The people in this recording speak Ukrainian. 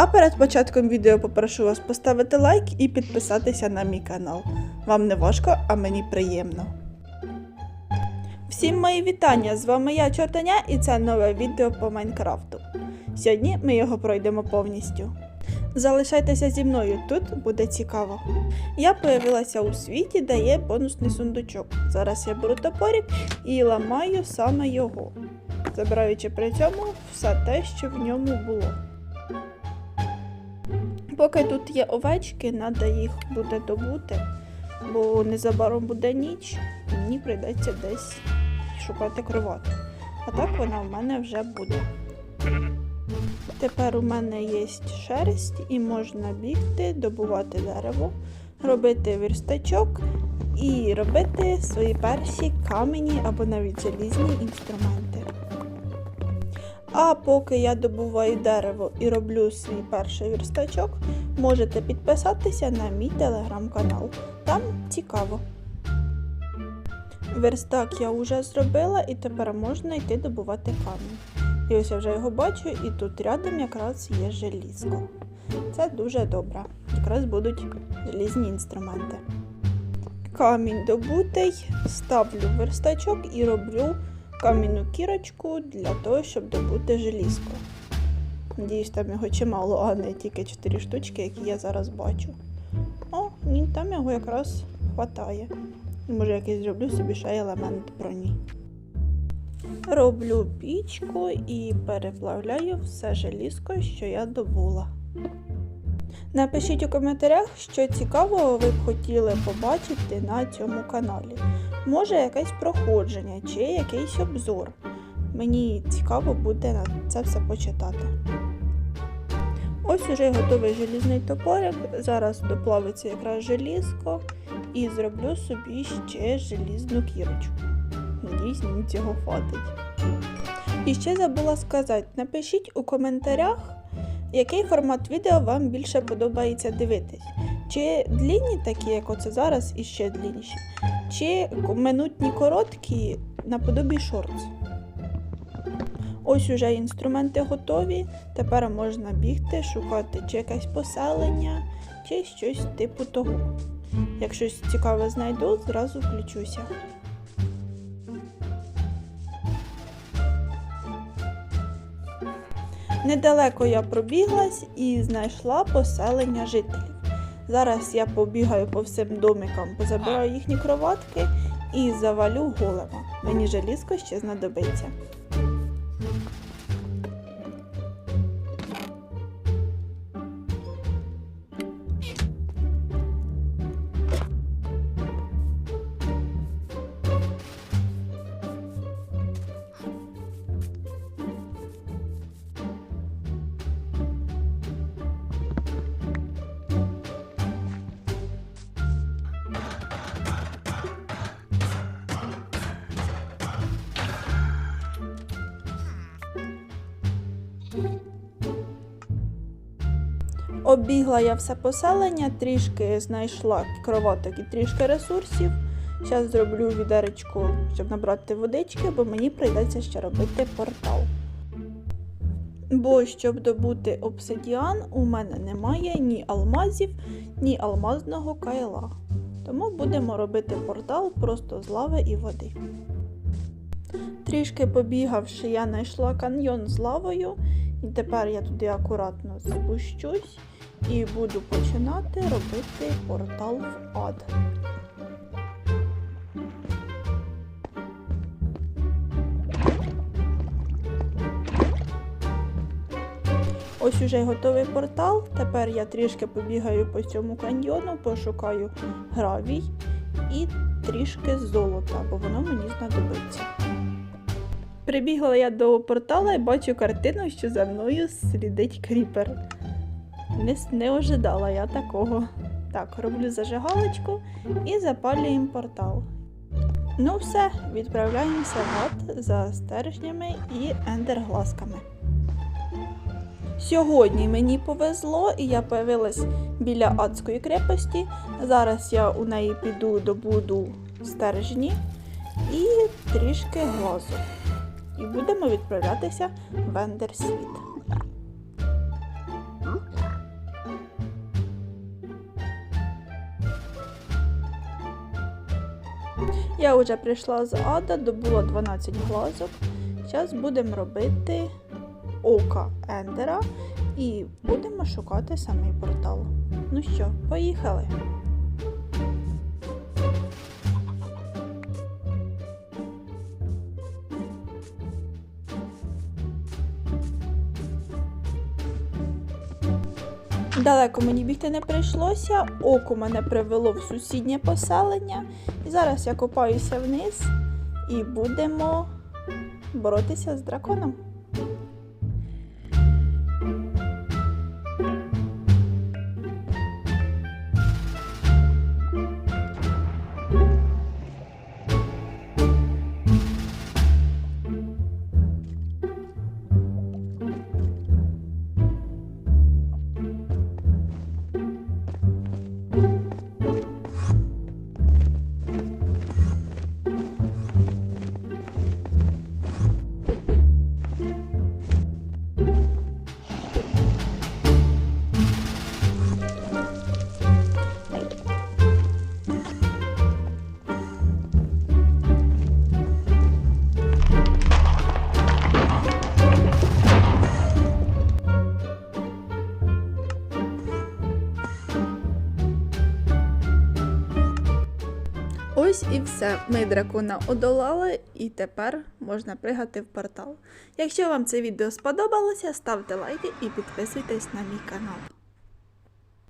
А перед початком відео попрошу вас поставити лайк і підписатися на мій канал. Вам не важко, а мені приємно. Всім мої вітання! З вами я Чортаня і це нове відео по Майнкрафту. Сьогодні ми його пройдемо повністю. Залишайтеся зі мною, тут буде цікаво. Я появилася у світі, де є бонусний сундучок. Зараз я беру топорик і ламаю саме його, забираючи при цьому все те, що в ньому було. Поки тут є овечки, треба їх буде добути, бо незабаром буде ніч, і мені прийдеться десь шукати кроватку. А так вона в мене вже буде. Тепер у мене є шерсть і можна бігти, добувати дерево, робити верстачок і робити свої перші камені або навіть залізні інструменти. А поки я добуваю дерево і роблю свій перший верстачок, можете підписатися на мій телеграм-канал. Там цікаво. Верстак я вже зробила і тепер можна йти добувати камінь. І ось я вже його бачу, і тут рядом якраз є желізко. Це дуже добре. Якраз будуть желізні інструменти. Камінь добутий, ставлю верстачок і роблю кам'яну кірочку для того, щоб добути желізко. Надіюсь, там його чимало, а не тільки 4 штучки, які я зараз бачу. О, ні, там його якраз хватає. Може, якийсь зроблю собі ще елемент броні. Роблю пічку і переплавляю все желізко, що я добула. Напишіть у коментарях, що цікавого ви б хотіли побачити на цьому каналі. Може, якесь проходження чи якийсь обзор. Мені цікаво буде на це все почитати. Ось уже готовий желізний топорик. Зараз доплавиться якраз желізко і зроблю собі ще желізну кірочку. Надіюсь, мені цього хватить. І ще забула сказати: напишіть у коментарях, який формат відео вам більше подобається дивитись. Чи длінні такі, як оце зараз, і ще длінніші, чи минутні короткі наподобі шортс. Ось уже інструменти готові. Тепер можна бігти, шукати чи якесь поселення, чи щось типу того. Як щось цікаве знайду, зразу включуся. Недалеко я пробіглась і знайшла поселення жителів. Зараз я побігаю по всім домикам, позабираю їхні кроватки і завалю голема. Мені желізко ще знадобиться. Оббігла я все поселення, трішки знайшла кроваток і трішки ресурсів. Зараз зроблю відеречку, щоб набрати водички, бо мені прийдеться ще робити портал. Бо щоб добути обсидіан, у мене немає ні алмазів, ні алмазного кайла. Тому будемо робити портал просто з лави і води. Трішки побігавши, я знайшла каньйон з лавою, і тепер я туди акуратно спущусь і буду починати робити портал в ад. Ось уже готовий портал. Тепер я трішки побігаю по цьому каньйону, пошукаю гравій і трішки золота, бо воно мені знадобиться. Прибігла я до портала і бачу картину, що за мною слідить кріпер. Не, не ожидала я такого. Так, роблю зажигалочку і запалюємо портал. Ну все, відправляємося в ад за стержнями і ендерглазками. Сьогодні мені повезло, і я появилась біля адської крепості. Зараз я у неї піду добуду стержні і трішки глазу і будемо відправлятися в Андерсвіт. Я вже прийшла з Ада, добула 12 глазок. Зараз будемо робити ока Ендера і будемо шукати самий портал. Ну що, поїхали! Далеко мені бігти не прийшлося, око мене привело в сусіднє поселення. І зараз я копаюся вниз і будемо боротися з драконом. Ось і все. Ми дракона одолали, і тепер можна пригати в портал. Якщо вам це відео сподобалося, ставте лайки і підписуйтесь на мій канал.